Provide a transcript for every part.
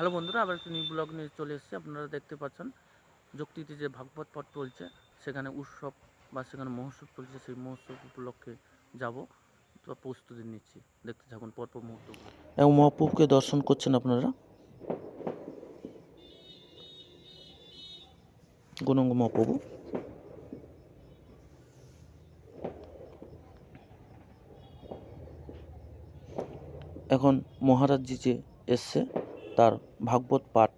Hello বন্ধুরা, আবার একটি নিউ ব্লগ নিয়ে চলে এসেছি। আপনারা দেখতে পাচ্ছেন যুক্তিতে যে ভাগবত পাঠ চলছে, সেখানে উৎসব বা সেখানে মহোৎসব চলছে, সেই মহোৎসব উপলক্ষে যাব তো প্রস্তুতি নিচ্ছি। দেখতে থাকুন পরপর মুহূর্ত। এবং মহাপ্রভুকে দর্শন করছেন আপনারা? গুণঙ্গ মহাপ্রভু। এখন মহারাজজি যে এসছে তার ভাগবত পাঠ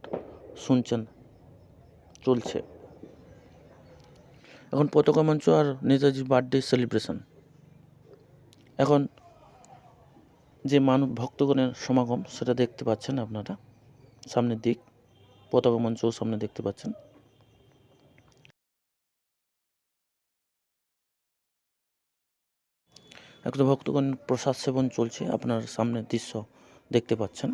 শুনছেন, চলছে। এখন পতাকা মঞ্চ আর নেতাজির বার্থডে সেলিব্রেশন এখন যে মানব ভক্তগণের সমাগম, সেটা দেখতে পাচ্ছেন আপনারা। সামনের দিক, পতাকা মঞ্চও সামনে দেখতে পাচ্ছেন। একটা ভক্তগণ প্রসাদ সেবন চলছে, আপনার সামনের দৃশ্য দেখতে পাচ্ছেন।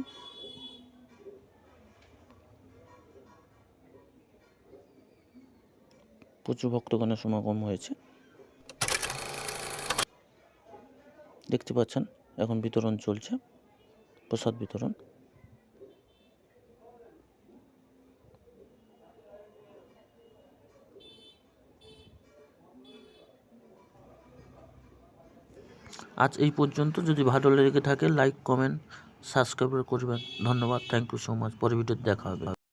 প্রচুর ভক্তগণের সমাগম হয়েছে। দেখতে পাচ্ছেন, এখন বিতরণ চলছে, প্রসাদ বিতরণ। আজ এই পর্যন্ত, যদি ভালো লেগে থাকে লাইক কমেন্ট সাবস্ক্রাইব করবেন। ধন্যবাদ থ্যাংক ইউ সো মাচ পরে ভিডিওতে দেখা হবে।